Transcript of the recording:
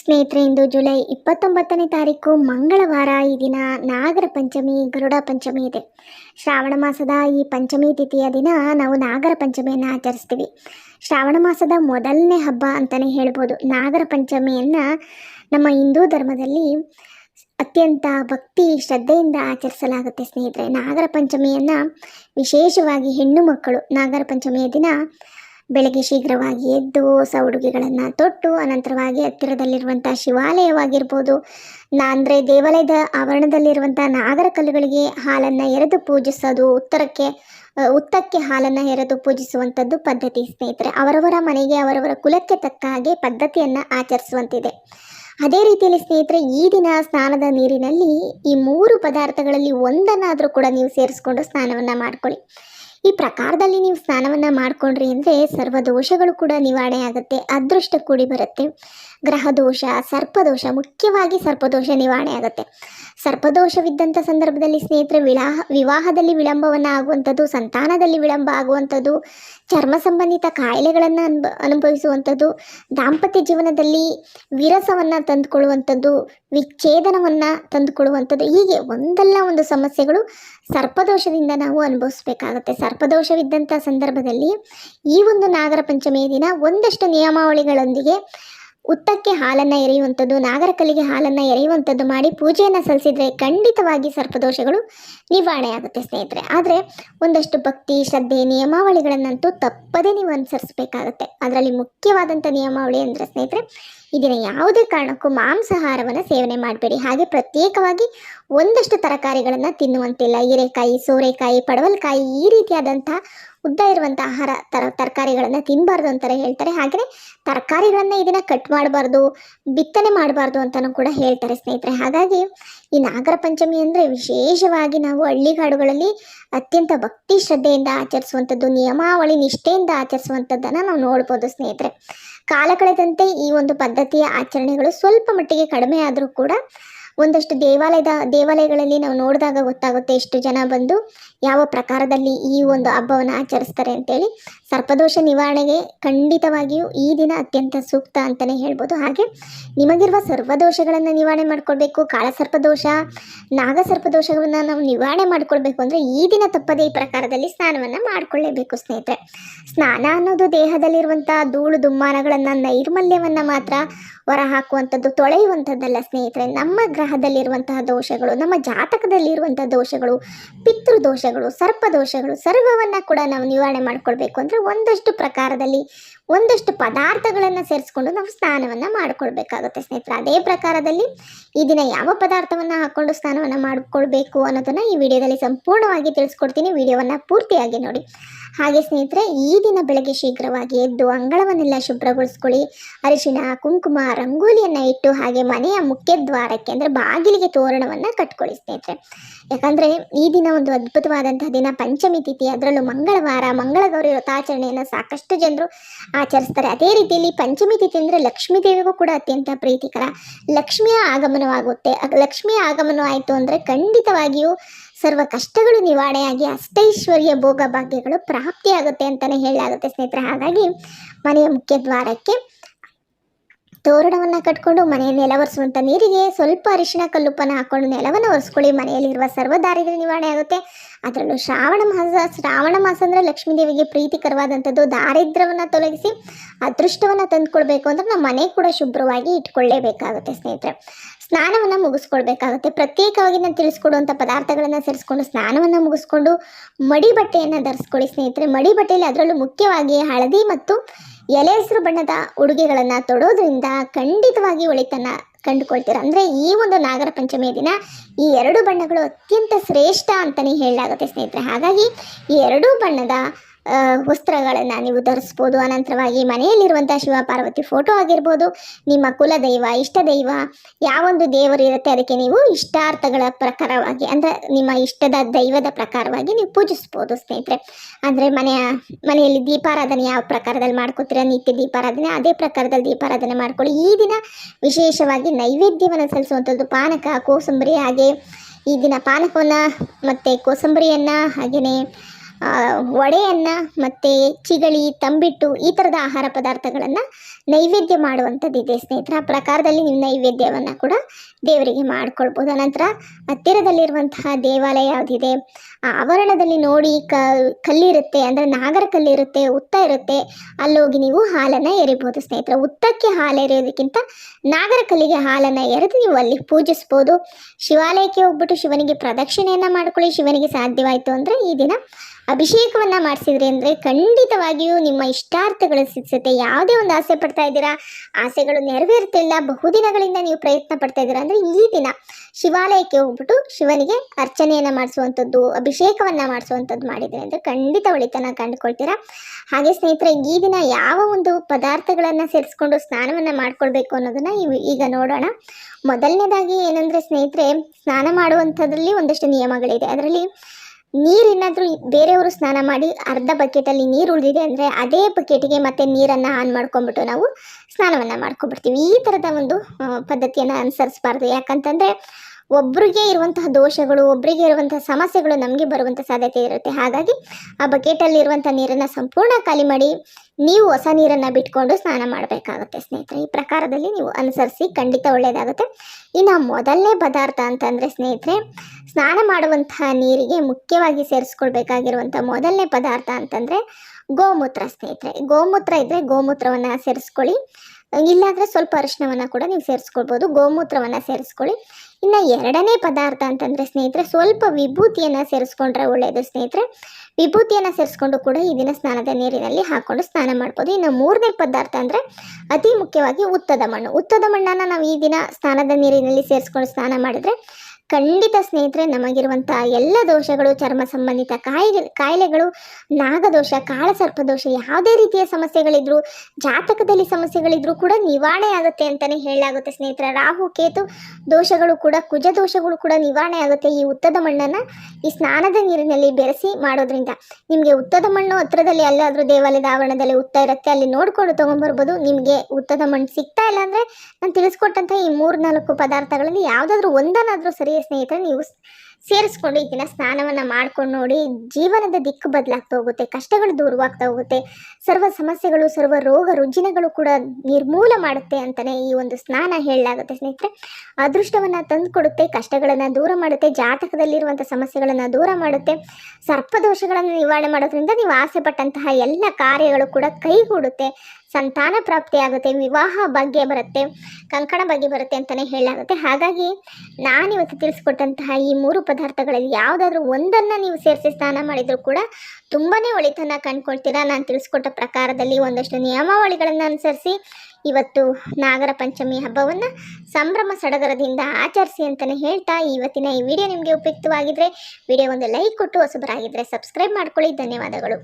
ಸ್ನೇಹಿತರೆ ಇಂದು ಜುಲೈ ಇಪ್ಪತ್ತೊಂಬತ್ತನೇ ತಾರೀಕು ಮಂಗಳವಾರ ಈ ದಿನ ನಾಗರ ಪಂಚಮಿ, ಗರುಡ ಪಂಚಮಿ ಇದೆ. ಶ್ರಾವಣ ಮಾಸದ ಈ ಪಂಚಮಿ ತಿಥಿಯ ದಿನ ನಾವು ನಾಗರ ಪಂಚಮಿಯನ್ನು ಆಚರಿಸ್ತೀವಿ. ಶ್ರಾವಣ ಮಾಸದ ಮೊದಲನೇ ಹಬ್ಬ ಅಂತಲೇ ಹೇಳ್ಬೋದು. ನಾಗರ ಪಂಚಮಿಯನ್ನು ನಮ್ಮ ಹಿಂದೂ ಧರ್ಮದಲ್ಲಿ ಅತ್ಯಂತ ಭಕ್ತಿ ಶ್ರದ್ಧೆಯಿಂದ ಆಚರಿಸಲಾಗುತ್ತೆ ಸ್ನೇಹಿತರೆ. ನಾಗರ ಪಂಚಮಿಯನ್ನು ವಿಶೇಷವಾಗಿ ಹೆಣ್ಣು ಮಕ್ಕಳು ನಾಗರ ಪಂಚಮಿಯ ದಿನ ಬೆಳಗ್ಗೆ ಶೀಘ್ರವಾಗಿ ಎದ್ದು ಹೊಸ ಉಡುಗೆಗಳನ್ನು ತೊಟ್ಟು, ಅನಂತರವಾಗಿ ಹತ್ತಿರದಲ್ಲಿರುವಂಥ ಶಿವಾಲಯವಾಗಿರ್ಬೋದು. ಅಂದರೆ ದೇವಾಲಯದ ಆವರಣದಲ್ಲಿರುವಂಥ ನಾಗರ ಕಲ್ಲುಗಳಿಗೆ ಹಾಲನ್ನು ಎರೆದು ಪೂಜಿಸೋದು, ಉತ್ತರಕ್ಕೆ ಉತ್ತಕ್ಕೆ ಹಾಲನ್ನು ಎರೆದು ಪೂಜಿಸುವಂಥದ್ದು ಪದ್ಧತಿ ಸ್ನೇಹಿತರೆ. ಅವರವರ ಮನೆಗೆ, ಅವರವರ ಕುಲಕ್ಕೆ ತಕ್ಕ ಹಾಗೆ ಪದ್ಧತಿಯನ್ನು ಆಚರಿಸುವಂತಿದೆ. ಅದೇ ರೀತಿಯಲ್ಲಿ ಸ್ನೇಹಿತರೆ, ಈ ದಿನ ಸ್ನಾನದ ನೀರಿನಲ್ಲಿ ಈ ಮೂರು ಪದಾರ್ಥಗಳಲ್ಲಿ ಒಂದನ್ನಾದರೂ ಕೂಡ ನೀವು ಸೇರಿಸ್ಕೊಂಡು ಸ್ನಾನವನ್ನು ಮಾಡ್ಕೊಳ್ಳಿ. ಈ ಪ್ರಕಾರದಲ್ಲಿ ನೀವು ಸ್ನಾನವನ್ನ ಮಾಡ್ಕೊಂಡ್ರಿ ಅಂದ್ರೆ ಸರ್ವ ದೋಷಗಳು ಕೂಡ ನಿವಾರಣೆ ಆಗುತ್ತೆ, ಅದೃಷ್ಟ ಕೂಡಿ ಬರುತ್ತೆ. ಗ್ರಹ ದೋಷ ಸರ್ಪದೋಷ, ಮುಖ್ಯವಾಗಿ ಸರ್ಪದೋಷ ನಿವಾರಣೆ ಆಗುತ್ತೆ. ಸರ್ಪದೋಷವಿದ್ದಂಥ ಸಂದರ್ಭದಲ್ಲಿ ಸ್ನೇಹಿತರೆ ವಿಳಾಹ ವಿವಾಹದಲ್ಲಿ ವಿಳಂಬವನ್ನು ಆಗುವಂಥದ್ದು, ಸಂತಾನದಲ್ಲಿ ವಿಳಂಬ ಆಗುವಂಥದ್ದು, ಚರ್ಮ ಸಂಬಂಧಿತ ಕಾಯಿಲೆಗಳನ್ನು ಅನ್ಬ, ಅನುಭವಿಸುವಂಥದ್ದು, ದಾಂಪತ್ಯ ಜೀವನದಲ್ಲಿ ವಿರಸವನ್ನು ತಂದುಕೊಳ್ಳುವಂಥದ್ದು, ವಿಚ್ಛೇದನವನ್ನು ತಂದುಕೊಳ್ಳುವಂಥದ್ದು, ಹೀಗೆ ಒಂದಲ್ಲ ಒಂದು ಸಮಸ್ಯೆಗಳು ಸರ್ಪದೋಷದಿಂದ ನಾವು ಅನುಭವಿಸ್ಬೇಕಾಗುತ್ತೆ. ಸರ್ಪದೋಷವಿದ್ದಂಥ ಸಂದರ್ಭದಲ್ಲಿ ಈ ಒಂದು ನಾಗರ ಪಂಚಮಿಯ ದಿನ ಒಂದಷ್ಟು ನಿಯಮಾವಳಿಗಳೊಂದಿಗೆ ಉತ್ತಕ್ಕೆ ಹಾಲನ್ನು ಎರೆಯುವಂಥದ್ದು, ನಾಗರಕಲ್ಲಿಗೆ ಹಾಲನ್ನು ಎರೆಯುವಂಥದ್ದು ಮಾಡಿ ಪೂಜೆಯನ್ನು ಸಲ್ಲಿಸಿದರೆ ಖಂಡಿತವಾಗಿ ಸರ್ಪದೋಷಗಳು ನಿವಾರಣೆ ಆಗುತ್ತೆ ಸ್ನೇಹಿತರೆ. ಆದರೆ ಒಂದಷ್ಟು ಭಕ್ತಿ, ಶ್ರದ್ಧೆ, ನಿಯಮಾವಳಿಗಳನ್ನಂತೂ ತಪ್ಪದೇ ನೀವು ಅನುಸರಿಸಬೇಕಾಗತ್ತೆ. ಅದರಲ್ಲಿ ಮುಖ್ಯವಾದಂಥ ನಿಯಮಾವಳಿ ಅಂದರೆ ಸ್ನೇಹಿತರೆ ಇದನ್ನು ಯಾವುದೇ ಕಾರಣಕ್ಕೂ ಮಾಂಸಾಹಾರವನ್ನು ಸೇವನೆ ಮಾಡಬೇಡಿ. ಹಾಗೆ ಪ್ರತ್ಯೇಕವಾಗಿ ಒಂದಷ್ಟು ತರಕಾರಿಗಳನ್ನು ತಿನ್ನುವಂತಿಲ್ಲ. ಹೀರೆಕಾಯಿ, ಸೋರೆಕಾಯಿ, ಪಡವಲಕಾಯಿ ಈ ರೀತಿಯಾದಂತಹ ಉದ್ದ ಇರುವಂಥ ಆಹಾರ ತರ ತರಕಾರಿಗಳನ್ನು ತಿನ್ನಬಾರ್ದು ಅಂತ ಹೇಳ್ತಾರೆ. ಹಾಗೆ ತರಕಾರಿಗಳನ್ನು ಇದನ್ನು ಕಟ್ ಮಾಡಬಾರ್ದು, ಬಿತ್ತನೆ ಮಾಡಬಾರ್ದು ಅಂತಲೂ ಕೂಡ ಹೇಳ್ತಾರೆ ಸ್ನೇಹಿತರೆ. ಹಾಗಾಗಿ ಈ ನಾಗರ ಪಂಚಮಿ ಅಂದರೆ ವಿಶೇಷವಾಗಿ ನಾವು ಹಳ್ಳಿಗಾಡುಗಳಲ್ಲಿ ಅತ್ಯಂತ ಭಕ್ತಿ ಶ್ರದ್ಧೆಯಿಂದ ಆಚರಿಸುವಂಥದ್ದು ನಿಯಮಾವಳಿ ನಿಷ್ಠೆಯಿಂದ ಆಚರಿಸುವಂಥದ್ದನ್ನು ನಾವು ನೋಡ್ಬೋದು ಸ್ನೇಹಿತರೆ. ಕಾಲ ಕಳೆದಂತೆ ಈ ಒಂದು ಪದ್ಧತಿಯ ಆಚರಣೆಗಳು ಸ್ವಲ್ಪ ಮಟ್ಟಿಗೆ ಕಡಿಮೆ ಆದರೂ ಕೂಡ ಒಂದಷ್ಟು ದೇವಾಲಯದ ದೇವಾಲಯಗಳಲ್ಲಿ ನಾವು ನೋಡಿದಾಗ ಗೊತ್ತಾಗುತ್ತೆ ಎಷ್ಟು ಜನ ಬಂದು ಯಾವ ಪ್ರಕಾರದಲ್ಲಿ ಈ ಒಂದು ಹಬ್ಬವನ್ನು ಆಚರಿಸ್ತಾರೆ ಅಂತೇಳಿ ಸರ್ಪದೋಷ ನಿವಾರಣೆಗೆ ಖಂಡಿತವಾಗಿಯೂ ಈ ದಿನ ಅತ್ಯಂತ ಸೂಕ್ತ ಅಂತಲೇ ಹೇಳ್ಬೋದು. ಹಾಗೆ ನಿಮಗಿರುವ ಸರ್ವದೋಷಗಳನ್ನು ನಿವಾರಣೆ ಮಾಡ್ಕೊಳ್ಬೇಕು, ಕಾಳಸರ್ಪದೋಷ, ನಾಗಸರ್ಪದೋಷಗಳನ್ನು ನಾವು ನಿವಾರಣೆ ಮಾಡ್ಕೊಳ್ಬೇಕು ಅಂದರೆ ಈ ದಿನ ತಪ್ಪದೇ ಈ ಪ್ರಕಾರದಲ್ಲಿ ಸ್ನಾನವನ್ನು ಮಾಡಿಕೊಳ್ಳೇಬೇಕು ಸ್ನೇಹಿತರೆ. ಸ್ನಾನ ಅನ್ನೋದು ದೇಹದಲ್ಲಿರುವಂಥ ಧೂಳು ದುಮ್ಮಾನಗಳನ್ನು ನೈರ್ಮಲ್ಯವನ್ನು ಮಾತ್ರ ಹೊರ ಹಾಕುವಂಥದ್ದು ತೊಳೆಯುವಂಥದ್ದಲ್ಲ ಸ್ನೇಹಿತರೆ. ನಮ್ಮ ಗ್ರಹದಲ್ಲಿರುವಂತಹ ದೋಷಗಳು, ನಮ್ಮ ಜಾತಕದಲ್ಲಿರುವಂಥ ದೋಷಗಳು ಪಿತೃ ದೋಷಗಳು, ಸರ್ಪ ದೋಷಗಳು ಸರ್ವವನ್ನು ಕೂಡ ನಾವು ನಿವಾರಣೆ ಮಾಡ್ಕೊಳ್ಬೇಕು ಅಂದರೆ ಒಂದಷ್ಟು ಪ್ರಕಾರದಲ್ಲಿ ಒಂದಷ್ಟು ಪದಾರ್ಥಗಳನ್ನು ಸೇರಿಸ್ಕೊಂಡು ನಾವು ಸ್ನಾನವನ್ನು ಮಾಡಿಕೊಳ್ಬೇಕಾಗುತ್ತೆ ಸ್ನೇಹಿತರೆ. ಅದೇ ಪ್ರಕಾರದಲ್ಲಿ ಈ ದಿನ ಯಾವ ಪದಾರ್ಥವನ್ನು ಹಾಕ್ಕೊಂಡು ಸ್ನಾನವನ್ನು ಮಾಡಿಕೊಳ್ಬೇಕು ಅನ್ನೋದನ್ನು ಈ ವಿಡಿಯೋದಲ್ಲಿ ಸಂಪೂರ್ಣವಾಗಿ ತಿಳಿಸ್ಕೊಡ್ತೀನಿ. ವಿಡಿಯೋವನ್ನು ಪೂರ್ತಿಯಾಗಿ ನೋಡಿ. ಹಾಗೆ ಸ್ನೇಹಿತರೆ, ಈ ದಿನ ಬೆಳಗ್ಗೆ ಶೀಘ್ರವಾಗಿ ಎದ್ದು ಅಂಗಳವನ್ನೆಲ್ಲ ಶುಭ್ರಗೊಳಿಸ್ಕೊಳ್ಳಿ. ಅರಿಶಿಣ, ಕುಂಕುಮ, ರಂಗೋಲಿಯನ್ನು ಇಟ್ಟು ಹಾಗೆ ಮನೆಯ ಮುಖ್ಯ ದ್ವಾರಕ್ಕೆ ಅಂದರೆ ಬಾಗಿಲಿಗೆ ತೋರಣವನ್ನು ಕಟ್ಕೊಳ್ಳಿ ಸ್ನೇಹಿತರೆ. ಯಾಕಂದರೆ ಈ ದಿನ ಒಂದು ಅದ್ಭುತವಾದಂತಹ ದಿನ. ಪಂಚಮಿ ತಿಥಿ, ಅದರಲ್ಲೂ ಮಂಗಳವಾರ, ಮಂಗಳಗೌರಿ ವ್ರತಾಚರಣೆಯನ್ನು ಸಾಕಷ್ಟು ಜನರು ಆಚರಿಸ್ತಾರೆ. ಅದೇ ರೀತಿಯಲ್ಲಿ ಪಂಚಮಿ ತಿಥಿ ಅಂದರೆ ಲಕ್ಷ್ಮೀ ದೇವಿಗೂ ಕೂಡ ಅತ್ಯಂತ ಪ್ರೀತಿಕರ. ಲಕ್ಷ್ಮಿಯ ಆಗಮನವಾಗುತ್ತೆ. ಲಕ್ಷ್ಮಿಯ ಆಗಮನವಾಯಿತು ಅಂದರೆ ಖಂಡಿತವಾಗಿಯೂ ಸರ್ವ ಕಷ್ಟಗಳು ನಿವಾರಣೆಯಾಗಿ ಅಷ್ಟೈಶ್ವರ್ಯ ಭೋಗ ಭಾಗ್ಯಗಳು ಪ್ರಾಪ್ತಿಯಾಗುತ್ತೆ ಅಂತಲೇ ಹೇಳಲಾಗುತ್ತೆ ಸ್ನೇಹಿತರೆ. ಹಾಗಾಗಿ ಮನೆಯ ಮುಖ್ಯ ದ್ವಾರಕ್ಕೆ ತೋರಣವನ್ನು ಕಟ್ಕೊಂಡು ಮನೆಯ ನೆಲ ಒರೆಸುವಂಥ ನೀರಿಗೆ ಸ್ವಲ್ಪ ಅರಿಶಿನ ಕಲ್ಲುಪ್ಪನ್ನು ಹಾಕೊಂಡು ನೆಲವನ್ನು ಒರೆಸ್ಕೊಳ್ಳಿ. ಮನೆಯಲ್ಲಿರುವ ಸರ್ವ ದಾರಿದ್ರ್ಯ ನಿವಾರಣೆ ಆಗುತ್ತೆ. ಅದರಲ್ಲೂ ಶ್ರಾವಣ ಮಾಸ ಶ್ರಾವಣ ಮಾಸ ಅಂದರೆ ಲಕ್ಷ್ಮೀ ದೇವಿಗೆ ಪ್ರೀತಿಕರವಾದಂಥದ್ದು ದಾರಿದ್ರ್ಯವನ್ನು ತೊಲಗಿಸಿ ಅದೃಷ್ಟವನ್ನು ತಂದುಕೊಳ್ಬೇಕು ಅಂದ್ರೆ ನಮ್ಮ ಮನೆ ಕೂಡ ಶುಭ್ರವಾಗಿ ಇಟ್ಕೊಳ್ಳೇಬೇಕಾಗುತ್ತೆ ಸ್ನೇಹಿತರೆ. ಸ್ನಾನವನ್ನು ಮುಗಿಸ್ಕೊಳ್ಬೇಕಾಗುತ್ತೆ ಪ್ರತ್ಯೇಕವಾಗಿ ನಾನು ತಿಳಿಸ್ಕೊಡುವಂಥ ಪದಾರ್ಥಗಳನ್ನು ಸೇರಿಸ್ಕೊಂಡು ಸ್ನಾನವನ್ನು ಮುಗಿಸ್ಕೊಂಡು ಮಡಿ ಬಟ್ಟೆಯನ್ನು ಧರಿಸ್ಕೊಳ್ಳಿ ಸ್ನೇಹಿತರೆ. ಮಡಿ ಬಟ್ಟೆಯಲ್ಲಿ ಅದರಲ್ಲೂ ಮುಖ್ಯವಾಗಿ ಹಳದಿ ಮತ್ತು ಎಲೆ ಹಸಿರು ಬಣ್ಣದ ಉಡುಗೆಗಳನ್ನು ತೊಡೋದ್ರಿಂದ ಖಂಡಿತವಾಗಿ ಒಳಿತನ್ನ ಕಂಡುಕೊಳ್ತೀರ. ಅಂದರೆ ಈ ಒಂದು ನಾಗರ ಪಂಚಮಿಯ ದಿನ ಈ ಎರಡು ಬಣ್ಣಗಳು ಅತ್ಯಂತ ಶ್ರೇಷ್ಠ ಅಂತಲೇ ಹೇಳಲಾಗುತ್ತೆ ಸ್ನೇಹಿತರೆ. ಹಾಗಾಗಿ ಈ ಎರಡೂ ಬಣ್ಣದ ವಸ್ತ್ರಗಳನ್ನು ನೀವು ಧರಿಸ್ಬೋದು. ಅನಂತರವಾಗಿ ಮನೆಯಲ್ಲಿರುವಂಥ ಶಿವ ಪಾರ್ವತಿ ಫೋಟೋ ಆಗಿರ್ಬೋದು. ನಿಮ್ಮ ಕುಲ ದೈವ ಇಷ್ಟ ದೈವ ಯಾವೊಂದು ದೇವರು ಇರುತ್ತೆ ಅದಕ್ಕೆ ನೀವು ಇಷ್ಟಾರ್ಥಗಳ ಪ್ರಕಾರವಾಗಿ ಅಂದರೆ ನಿಮ್ಮ ಇಷ್ಟದ ದೈವದ ಪ್ರಕಾರವಾಗಿ ನೀವು ಪೂಜಿಸ್ಬೋದು ಸ್ನೇಹಿತರೆ. ಅಂದರೆ ಮನೆಯ, ಮನೆಯಲ್ಲಿ ದೀಪಾರಾಧನೆ ಯಾವ ಪ್ರಕಾರದಲ್ಲಿ ಮಾಡ್ಕೋತೀರ? ನಿತ್ಯ ದೀಪಾರಾಧನೆ, ಅದೇ ಪ್ರಕಾರದಲ್ಲಿ ದೀಪಾರಾಧನೆ ಮಾಡ್ಕೊಳ್ಳಿ. ಈ ದಿನ ವಿಶೇಷವಾಗಿ ನೈವೇದ್ಯವನ್ನು ಸಲ್ಲಿಸುವಂಥದ್ದು ಪಾನಕ, ಕೋಸಂಬರಿ ಹಾಗೆ ಈ ದಿನ ಪಾನಕವನ್ನು ಮತ್ತು ಕೋಸಂಬರಿಯನ್ನು ಹಾಗೆಯೇ ವಡೆಯನ್ನು ಮತ್ತು ಚಿಗಳಿ, ತಂಬಿಟ್ಟು ಈ ಥರದ ಆಹಾರ ಪದಾರ್ಥಗಳನ್ನು ನೈವೇದ್ಯ ಮಾಡುವಂಥದ್ದಿದೆ ಸ್ನೇಹಿತರ. ಆ ಪ್ರಕಾರದಲ್ಲಿ ನೀವು ನೈವೇದ್ಯವನ್ನು ಕೂಡ ದೇವರಿಗೆ ಮಾಡಿಕೊಳ್ಬೋದು. ಅನಂತರ ಹತ್ತಿರದಲ್ಲಿರುವಂತಹ ದೇವಾಲಯ ಯಾವುದಿದೆ? ಆ ಆವರಣದಲ್ಲಿ ನೋಡಿ ಕ, ಕಲ್ಲಿರುತ್ತೆ, ಅಂದರೆ ನಾಗರ ಕಲ್ಲಿರುತ್ತೆ, ಉತ್ತ ಇರುತ್ತೆ, ಅಲ್ಲೋಗಿ ನೀವು ಹಾಲನ್ನು ಎರಿಬೋದು ಸ್ನೇಹಿತರೆ. ಉತ್ತಕ್ಕೆ ಹಾಲು ಎರೆಯೋದಕ್ಕಿಂತ ನಾಗರ ಕಲ್ಲಿಗೆ ಹಾಲನ್ನು ಎರೆದು ನೀವು ಅಲ್ಲಿ ಪೂಜಿಸ್ಬೋದು. ಶಿವಾಲಯಕ್ಕೆ ಹೋಗ್ಬಿಟ್ಟು ಶಿವನಿಗೆ ಪ್ರದಕ್ಷಿಣೆಯನ್ನು ಮಾಡ್ಕೊಳ್ಳಿ. ಶಿವನಿಗೆ ಸಾಧ್ಯವಾಯಿತು ಅಂದರೆ ಈ ದಿನ ಅಭಿಷೇಕವನ್ನು ಮಾಡಿಸಿದ್ರಿ ಅಂದರೆ ಖಂಡಿತವಾಗಿಯೂ ನಿಮ್ಮ ಇಷ್ಟಾರ್ಥಗಳು ಸಿಗ್ಸುತ್ತೆ ಯಾವುದೇ ಒಂದು ಆಸೆ ಪಡ್ತಾ ಇದ್ದೀರಾ, ಆಸೆಗಳು ನೆರವೇರ್ತಿಲ್ಲ, ಬಹುದಿನಗಳಿಂದ ನೀವು ಪ್ರಯತ್ನ ಪಡ್ತಾ ಇದ್ದೀರಾ ಅಂದರೆ ಈ ದಿನ ಶಿವಾಲಯಕ್ಕೆ ಹೋಗ್ಬಿಟ್ಟು ಶಿವನಿಗೆ ಅರ್ಚನೆಯನ್ನು ಮಾಡಿಸುವಂಥದ್ದು, ಅಭಿಷೇಕವನ್ನು ಮಾಡಿಸುವಂಥದ್ದು ಮಾಡಿದರೆ ಅಂದರೆ ಖಂಡಿತ ಒಳಿತನ ಕಂಡುಕೊಳ್ತೀರಾ. ಹಾಗೆ ಸ್ನೇಹಿತರೆ, ಈ ದಿನ ಯಾವ ಒಂದು ಪದಾರ್ಥಗಳನ್ನು ಸೇರಿಸ್ಕೊಂಡು ಸ್ನಾನವನ್ನು ಮಾಡ್ಕೊಳ್ಬೇಕು ಅನ್ನೋದನ್ನು ಇವು ಈಗ ನೋಡೋಣ. ಮೊದಲನೇದಾಗಿ ಏನಂದರೆ ಸ್ನೇಹಿತರೆ, ಸ್ನಾನ ಮಾಡುವಂಥದ್ರಲ್ಲಿ ಒಂದಷ್ಟು ನಿಯಮಗಳಿದೆ. ಅದರಲ್ಲಿ ನೀರೇನಾದರೂ ಬೇರೆಯವರು ಸ್ನಾನ ಮಾಡಿ ಅರ್ಧ ಬಕೆಟಲ್ಲಿ ನೀರು ಉಳಿದಿದೆ ಅಂದರೆ ಅದೇ ಬಕೆಟಿಗೆ ಮತ್ತೆ ನೀರನ್ನು ಆನ್ ಮಾಡ್ಕೊಂಡ್ಬಿಟ್ಟು ನಾವು ಸ್ನಾನವನ್ನು ಮಾಡ್ಕೊಂಡ್ಬಿಡ್ತೀವಿ. ಈ ಥರದ ಒಂದು ಪದ್ಧತಿಯನ್ನು ಅನುಸರಿಸಬಾರ್ದು. ಯಾಕಂತಂದರೆ ಒಬ್ಬರಿಗೆ ಇರುವಂತಹ ದೋಷಗಳು ಒಬ್ಬರಿಗೆ ಇರುವಂತಹ ಸಮಸ್ಯೆಗಳು ನಮಗೆ ಬರುವಂಥ ಸಾಧ್ಯತೆ ಇರುತ್ತೆ. ಹಾಗಾಗಿ ಆ ಬಕೆಟಲ್ಲಿ ಇರುವಂಥ ನೀರನ್ನು ಸಂಪೂರ್ಣ ಖಾಲಿ ಮಾಡಿ ನೀವು ಹೊಸ ನೀರನ್ನು ಬಿಟ್ಕೊಂಡು ಸ್ನಾನ ಮಾಡಬೇಕಾಗುತ್ತೆ ಸ್ನೇಹಿತರೆ. ಈ ಪ್ರಕಾರದಲ್ಲಿ ನೀವು ಅನುಸರಿಸಿ ಖಂಡಿತ ಒಳ್ಳೆಯದಾಗುತ್ತೆ ಇನ್ನು ಮೊದಲನೇ ಪದಾರ್ಥ ಅಂತಂದರೆ ಸ್ನೇಹಿತರೆ, ಸ್ನಾನ ಮಾಡುವಂತಹ ನೀರಿಗೆ ಮುಖ್ಯವಾಗಿ ಸೇರಿಸ್ಕೊಳ್ಬೇಕಾಗಿರುವಂಥ ಮೊದಲನೇ ಪದಾರ್ಥ ಅಂತಂದರೆ ಗೋಮೂತ್ರ ಸ್ನೇಹಿತರೆ. ಗೋಮೂತ್ರ ಇದ್ದರೆ ಗೋಮೂತ್ರವನ್ನು ಸೇರಿಸ್ಕೊಳ್ಳಿ. ಇಲ್ಲಾಂದರೆ ಸ್ವಲ್ಪ ಅರಿಶಿನವನ್ನು ಕೂಡ ನೀವು ಸೇರಿಸ್ಕೊಳ್ಬೋದು. ಗೋಮೂತ್ರವನ್ನು ಸೇರಿಸ್ಕೊಳ್ಳಿ. ಇನ್ನು ಎರಡನೇ ಪದಾರ್ಥ ಅಂತಂದರೆ ಸ್ನೇಹಿತರೆ, ಸ್ವಲ್ಪ ವಿಭೂತಿಯನ್ನು ಸೇರಿಸ್ಕೊಂಡ್ರೆ ಒಳ್ಳೆಯದು ಸ್ನೇಹಿತರೆ. ವಿಭೂತಿಯನ್ನು ಸೇರಿಸ್ಕೊಂಡು ಕೂಡ ಈ ದಿನ ಸ್ನಾನದ ನೀರಿನಲ್ಲಿ ಹಾಕ್ಕೊಂಡು ಸ್ನಾನ ಮಾಡ್ಬೋದು. ಇನ್ನು ಮೂರನೇ ಪದಾರ್ಥ ಅಂದರೆ ಅತಿ ಮುಖ್ಯವಾಗಿ ಉತ್ತದ ಮಣ್ಣು. ಉತ್ತದ ಮಣ್ಣನ್ನು ನಾವು ಈ ದಿನ ಸ್ನಾನದ ನೀರಿನಲ್ಲಿ ಸೇರಿಸ್ಕೊಂಡು ಸ್ನಾನ ಮಾಡಿದರೆ ಖಂಡಿತ ಸ್ನೇಹಿತರೆ ನಮಗಿರುವಂಥ ಎಲ್ಲ ದೋಷಗಳು, ಚರ್ಮ ಸಂಬಂಧಿತ ಕಾಯಿಲೆ, ಕಾಯಿಲೆಗಳು, ನಾಗದೋಷ, ಕಾಳಸರ್ಪದೋಷ, ಯಾವುದೇ ರೀತಿಯ ಸಮಸ್ಯೆಗಳಿದ್ರು, ಜಾತಕದಲ್ಲಿ ಸಮಸ್ಯೆಗಳಿದ್ರು ಕೂಡ ನಿವಾರಣೆ ಆಗುತ್ತೆ ಅಂತಲೇ ಹೇಳಲಾಗುತ್ತೆ ಸ್ನೇಹಿತರೆ. ರಾಹು, ಕೇತು ದೋಷಗಳು ಕೂಡ, ಕುಜ ದೋಷಗಳು ಕೂಡ ನಿವಾರಣೆ ಆಗುತ್ತೆ ಈ ಉತ್ತದ ಮಣ್ಣನ್ನು ಈ ಸ್ನಾನದ ನೀರಿನಲ್ಲಿ ಬೆರೆಸಿ ಮಾಡೋದ್ರಿಂದ. ನಿಮಗೆ ಉತ್ತದ ಮಣ್ಣು ಹತ್ರದಲ್ಲಿ ಎಲ್ಲಾದರೂ ದೇವಾಲಯದ ಆವರಣದಲ್ಲಿ ಉತ್ತ ಇರುತ್ತೆ, ಅಲ್ಲಿ ನೋಡ್ಕೊಂಡು ತೊಗೊಂಬರ್ಬೋದು, ನಿಮಗೆ ಉತ್ತದ ಮಣ್ಣು ಸಿಗ್ತಾ ಇಲ್ಲ ಅಂದರೆ ನಾನು ತಿಳಿಸ್ಕೊಟ್ಟಂಥ ಈ ಮೂರು ನಾಲ್ಕು ಪದಾರ್ಥಗಳಲ್ಲಿ ಯಾವುದಾದ್ರೂ ಒಂದನ್ನಾದರೂ ಸರಿ ಸ್ನೇಹಿತರೆ ನೀವು ಸ್- ಸೇರಿಸ್ಕೊಂಡು ಈ ದಿನ ಸ್ನಾನವನ್ನು ಮಾಡ್ಕೊಂಡು ನೋಡಿ ಜೀವನದ ದಿಕ್ಕು ಬದಲಾಗ್ತಾ ಹೋಗುತ್ತೆ, ಕಷ್ಟಗಳು ದೂರವಾಗ್ತಾ ಹೋಗುತ್ತೆ, ಸರ್ವ ಸಮಸ್ಯೆಗಳು, ಸರ್ವ ರೋಗ ರುಜಿನಗಳು ಕೂಡ ನಿರ್ಮೂಲ ಮಾಡುತ್ತೆ ಅಂತಲೇ ಈ ಒಂದು ಸ್ನಾನ ಹೇಳಲಾಗುತ್ತೆ ಸ್ನೇಹಿತರೆ. ಅದೃಷ್ಟವನ್ನು ತಂದುಕೊಡುತ್ತೆ, ಕಷ್ಟಗಳನ್ನು ದೂರ ಮಾಡುತ್ತೆ ಜಾತಕದಲ್ಲಿರುವಂಥ ಸಮಸ್ಯೆಗಳನ್ನು ದೂರ ಮಾಡುತ್ತೆ, ಸರ್ಪದೋಷಗಳನ್ನು ನಿವಾರಣೆ ಮಾಡೋದ್ರಿಂದ ನೀವು ಆಸೆ ಪಟ್ಟಂತಹ ಎಲ್ಲ ಕಾರ್ಯಗಳು ಕೂಡ ಕೈಗೂಡುತ್ತೆ, ಸಂತಾನ ಪ್ರಾಪ್ತಿಯಾಗುತ್ತೆ ವಿವಾಹ ಭಾಗ್ಯ ಬರುತ್ತೆ, ಕಂಕಣ ಭಾಗ್ಯ ಬರುತ್ತೆ ಅಂತಲೇ ಹೇಳಲಾಗುತ್ತೆ. ಹಾಗಾಗಿ ನಾನಿವತ್ತು ತಿಳಿಸ್ಕೊಟ್ಟಂತಹ ಈ ಮೂರು ಪದಾರ್ಥಗಳಲ್ಲಿ ಯಾವುದಾದ್ರೂ ಒಂದನ್ನು ನೀವು ಸೇರಿಸಿ ಸ್ನಾನ ಮಾಡಿದರೂ ಕೂಡ ತುಂಬಾ ಒಳಿತನ್ನು ಕಂಡ್ಕೊಳ್ತೀರಾ? ನಾನು ತಿಳಿಸ್ಕೊಟ್ಟ ಪ್ರಕಾರದಲ್ಲಿ ಒಂದಷ್ಟು ನಿಯಮಾವಳಿಗಳನ್ನು ಅನುಸರಿಸಿ ಇವತ್ತು ನಾಗರ ಪಂಚಮಿ ಹಬ್ಬವನ್ನು ಸಂಭ್ರಮ ಸಡಗರದಿಂದ ಆಚರಿಸಿ ಅಂತಲೇ ಹೇಳ್ತಾ ಇವತ್ತಿನ ಈ ವಿಡಿಯೋ ನಿಮಗೆ ಉಪಯುಕ್ತವಾಗಿದ್ದರೆ ವಿಡಿಯೋ ಒಂದು ಲೈಕ್ ಕೊಟ್ಟು ಹೊಸಬರಾಗಿದ್ದರೆ ಸಬ್ಸ್ಕ್ರೈಬ್ ಮಾಡ್ಕೊಳ್ಳಿ. ಧನ್ಯವಾದಗಳು.